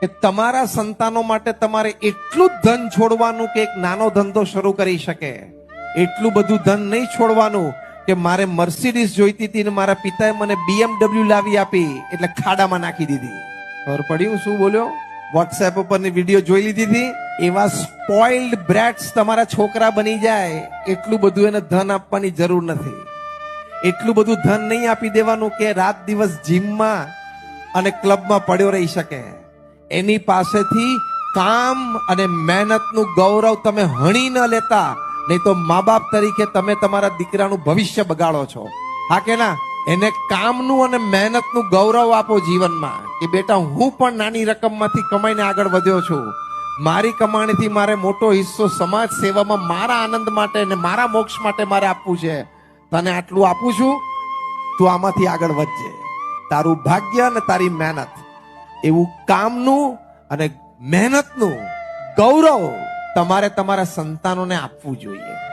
કે તમારા સંતાનો માટે તમારે એટલું જ ધન છોડવાનું કે એક નાનો ધંધો શરૂ કરી શકે. એટલું બધું ધન નહીં છોડવાનું કે મારે મર્સિડીઝ જોઈતી હતી ને મારા પિતાએ મને બીએમડબલ્યુ લાવી આપી, એટલે ખાડામાં નાખી દીધી. ખબર પડ્યું શું બોલ્યો? વોટ્સએપ ઉપરની વીડિયો જોઈ લીધી હતી. એવા સ્પોઇલ્ડ બ્રેડ્સ તમારા છોકરા બની જાય, એટલું બધું એને ધન આપવાની જરૂર નથી. એટલું બધું ધન નહીં આપી દેવાનું કે રાત દિવસ જીમમાં અને ક્લબમાં પડ્યો રહી શકે. એની પાસેથી કામ અને મહેનતનું ગૌરવ તમે હણી ન લેતા, નહીં તો મા બાપ તરીકે તમે તમારા દીકરાનું ભવિષ્ય બગાડો છો. હા કે ના? એને કામનું અને મહેનતનું ગૌરવ આપો જીવનમાં કે બેટા, હું પણ નાની રકમમાંથી કમાઈને આગળ વધ્યો છું. મારી કમાણીથી મારે મોટો હિસ્સો સમાજ સેવામાં મારા આનંદ માટે અને મારા મોક્ષ માટે મારે આપવું છે. તને આટલું આપું છું, તું આમાંથી આગળ વધજે. તારું ભાગ્ય અને તારી મહેનત. એવું કામનું અને મહેનતનું ગૌરવ તમારે તમારા સંતાનોને આપવું જોઈએ.